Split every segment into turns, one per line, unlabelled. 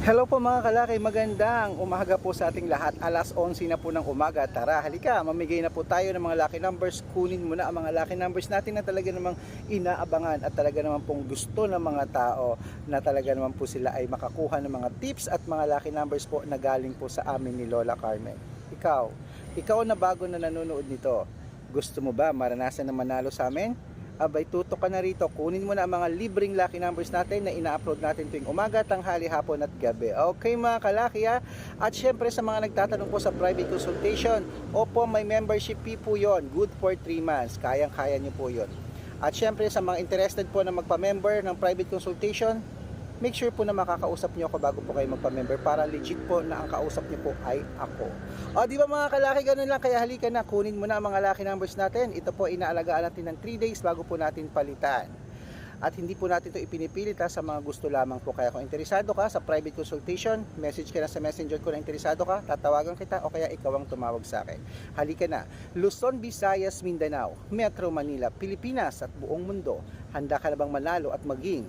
Hello po mga kalaki, magandang umaga po sa ating lahat. Alas 11 na po ng umaga. Tara, halika, mamigay na po tayo ng mga lucky numbers. Kunin mo na ang mga lucky numbers natin na talaga namang inaabangan at talaga naman pong gusto ng mga tao na talaga naman po sila ay makakuha ng mga tips at mga lucky numbers po na galing po sa amin ni Lola Carmen. Ikaw, ikaw na bago na nanonood nito, gusto mo ba maranasan na manalo sa amin? Abay tutok ka na rito. Kunin mo na ang mga libreng lucky numbers natin na ina-upload natin tuwing umaga, tanghali, hapon at gabi. Okay mga kalaki ha? At syempre sa mga nagtatanong po sa private consultation, opo may membership fee po yon Good for 3 months. Kayang-kaya nyo po yon At syempre sa mga interested po na magpa-member ng private consultation, make sure po na makakausap niyo ako bago po kayo magpa-member para legit po na ang kausap niyo po ay ako. O di ba mga kalaki, ganun lang kaya halika na kunin mo na ang mga laki numbers natin. Ito po inaalagaan natin ng 3 days bago po natin palitan. At hindi po natin ito ipinipilit ha, sa mga gusto lamang po. Kaya kung interesado ka sa private consultation, message ka na sa messenger ko na interesado ka, tatawagan kita o kaya ikaw ang tumawag sa akin. Halika na. Luzon, Visayas, Mindanao, Metro Manila, Pilipinas at buong mundo. Handa ka na bang manalo at maging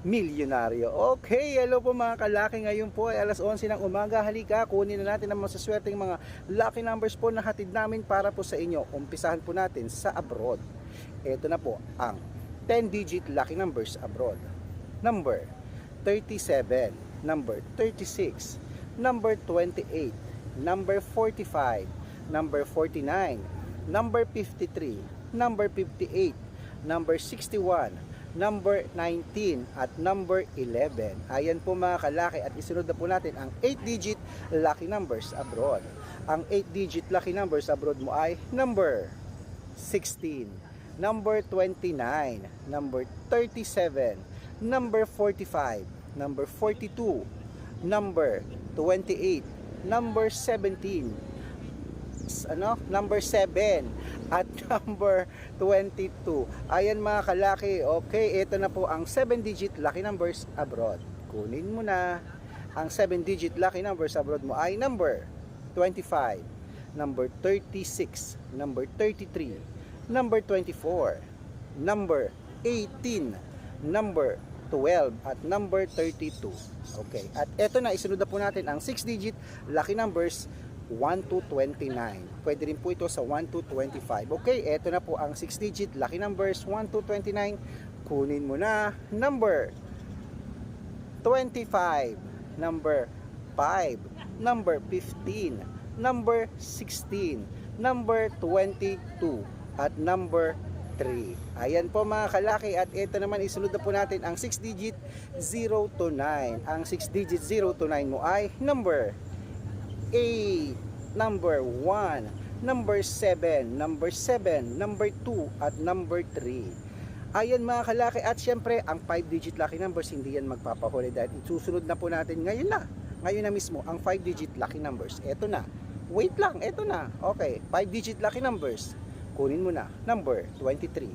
milyonaryo. Okay, hello po mga kalaki. Ngayon po ay alas 11 ng umaga. Halika, kunin na natin ang masaswerteng mga lucky numbers po na hatid namin para po sa inyo. Umpisahan po natin sa abroad. Ito na po ang 10-digit lucky numbers abroad. Number 37, number 36, number 28, number 45, number 49, number 53, number 58, number 61, number 19 at number 11. Ayan po mga kalaki at isunod na po natin ang 8-digit lucky numbers abroad. Ang 8-digit lucky numbers abroad mo ay number 16, number 29, number 37, number 45, number 42, number 28, number 17, s- ano, number 7 at number 22. Ayan mga kalaki, okay, ito na po ang 7-digit lucky numbers abroad. Kunin mo na. Ang 7-digit lucky numbers abroad mo ay number 25, number 36, number 33, number 24, number 18, number 12 at number 32. Okay. At eto na isunod na po natin ang 6-digit lucky numbers 1 to 29. Pwede rin po ito sa 1 to 25. Okay, eto na po ang 6-digit lucky numbers 1 to 29. Kunin mo na number 25, number 5, number 15, number 16, number 22, at number 3. Ayan po mga kalaki at ito naman isunod na po natin ang 6 digit 0 to 9. Ang 6 digit 0 to 9 mo ay number 8, number 1, number 7, number 7, number 2 at number 3. Ayan mga kalaki at syempre ang 5 digit lucky numbers hindi yan magpapahuli dahil isusunod na po natin ngayon na. Ngayon na mismo ang 5 digit lucky numbers. Ito na. Wait lang, ito na. Okay, 5 digit lucky numbers. Kunin mo na. Number 23,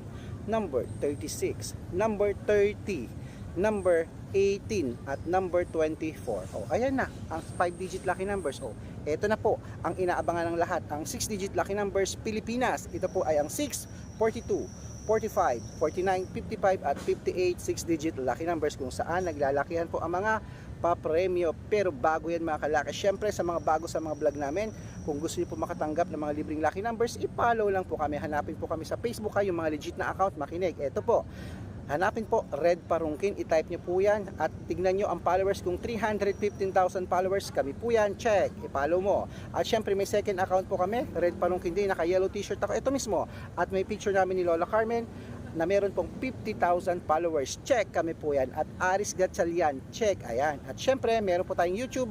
number 36, number 30, number 18 at number 24. Oh, ayan na ang 5 digit lucky numbers. Oh, ito na po ang inaabangan ng lahat. Ang 6 digit lucky numbers Pilipinas. Ito po ay ang 6, 42, 45, 49, 55 at 58 6 digit lucky numbers kung saan naglalakihan po ang mga papremyo. Pero bago yan mga kalaki, syempre sa mga bago sa mga vlog namin, kung gusto niyo po makatanggap ng mga libreng lucky numbers, i-follow lang po kami. Hanapin po kami sa Facebook kayo mga legit na account, makinig. Ito po, Hanapin po Red Parungkin, i-type nyo po yan at tignan nyo ang followers. Kung 315,000 followers kami po yan, check, i-follow mo. At syempre may second account po kami, Red Parungkin din, naka-yellow t-shirt ako, ito mismo. At may picture namin ni Lola Carmen na meron pong 50,000 followers, check. Kami po yan. At Aris Gatchalian, check, ayan. At syempre meron po tayong YouTube,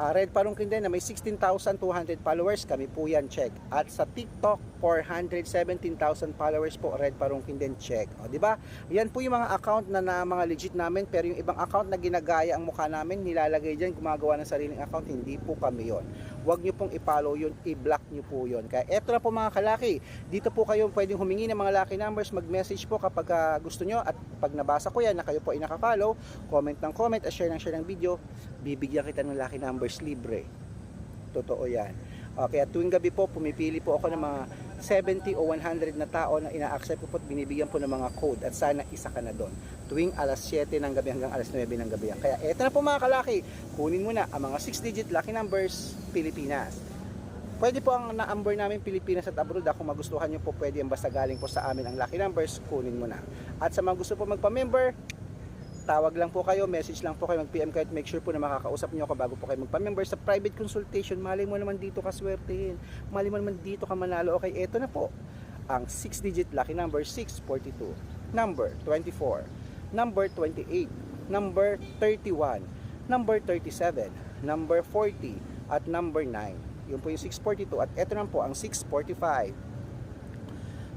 Ah, Red Parungkin din na may 16,200 followers, kami po yan. Check. At sa TikTok, 417,000 followers po, Red Parungkin din check. O, di ba? Yan po yung mga account na, na mga legit namin, pero yung ibang account na ginagaya ang mukha namin, nilalagay dyan, gumagawa ng sariling account, hindi po kami yon. Huwag nyo pong i-follow yun, i-block nyo po yun. Kaya eto na po mga kalaki, dito po kayo pwedeng humingi ng mga lucky numbers, mag-message po kapag ah, gusto nyo at pag nabasa ko yan na kayo po ay nakafollow, comment ng comment at share ng share ng video, bibigyan kita ng lucky numbers libre. Totoo yan. Okay, at tuwing gabi po, pumipili po ako ng mga 70 o 100 na tao na ina-accept ko po at binibigyan po ng mga code at sana isa ka na doon. Tuwing alas 7 ng gabi hanggang alas 9 ng gabi. yan. Kaya eto na po mga kalaki, kunin mo na ang mga 6-digit lucky numbers Pilipinas. Pwede po ang na-number namin Pilipinas at abroad. Kung magustuhan nyo po, pwede ang basta galing po sa amin ang lucky numbers, kunin mo na. At sa mga gusto po magpa-member, tawag lang po kayo, message lang po kayo, mag-PM kayo at make sure po na makakausap nyo ako bago po kayo magpa-member sa private consultation. Mali mo naman dito ka swertehin. Mali mo naman dito ka manalo. Okay, eto na po. Ang 6-digit lucky number 642, number 24, number 28, number 31, number 37, number 40, at number 9. Yun po yung 642 at eto naman po ang 645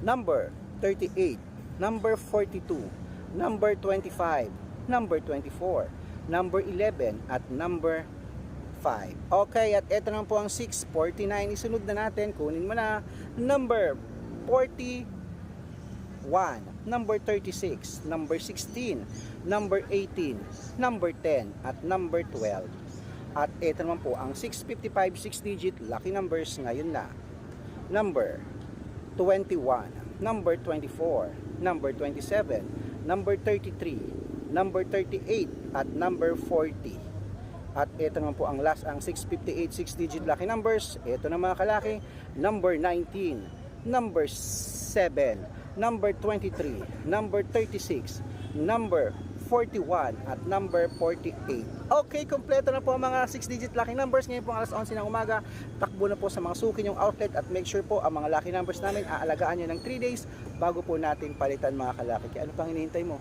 number 38, number 42, number 25, number 24, number 11, at number 5. Okay, at ito naman po ang 649. Isunod na natin. Kunin mo na. Number 41, number 36, number 16, number 18, number 10, at number 12. At ito naman po ang 655 6-digit lucky numbers ngayon na. Number 21, number 24, number 27, number 33, number 38, at number 40. At ito naman po ang last, ang 658 6-digit lucky numbers. Ito na mga kalaki, number 19, number 7, number 23, number 36, number 41 at number 48. Okay, kompleto na po ang mga 6-digit lucky numbers. Ngayon po alas 11 ng umaga. Takbo na po sa mga suki yung outlet at make sure po ang mga lucky numbers namin aalagaan nyo ng 3 days bago po natin palitan mga kalaki. Kaya ano pang hinihintay mo?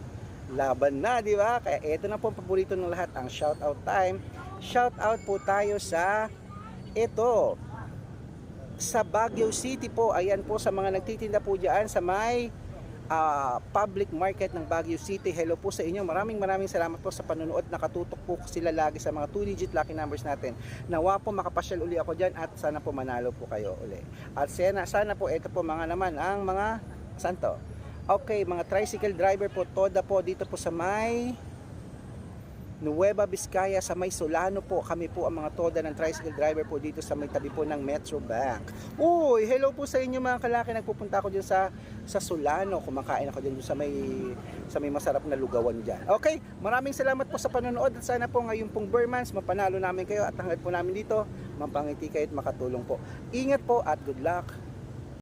Laban na, di ba? Kaya ito na po ang paborito ng lahat, ang shout out time. Shout out po tayo sa ito sa Baguio City po. Ayan po sa mga nagtitinda po diyan sa may ah, public market ng Baguio City. Hello po sa inyo. Maraming maraming salamat po sa panonood. Nakatutok po sila lagi sa mga 2-digit lucky numbers natin. Nawa po makapasyal uli ako dyan at sana po manalo po kayo uli. At sana, sana po ito po mga naman ang mga santo. Okay, mga tricycle driver po, toda po dito po sa may Nueva Vizcaya sa may Solano po. Kami po ang mga toda ng tricycle driver po dito sa may tabi po ng Metro Bank. Uy, hello po sa inyo mga kalaki. Nagpupunta ako dyan sa sa Solano. Kumakain ako dyan sa may sa may masarap na lugawan dyan. Okay, maraming salamat po sa panonood at sana po ngayon pong Burmans mapanalo namin kayo at hanggat po namin dito, mapangiti kayo at makatulong po. Ingat po at good luck.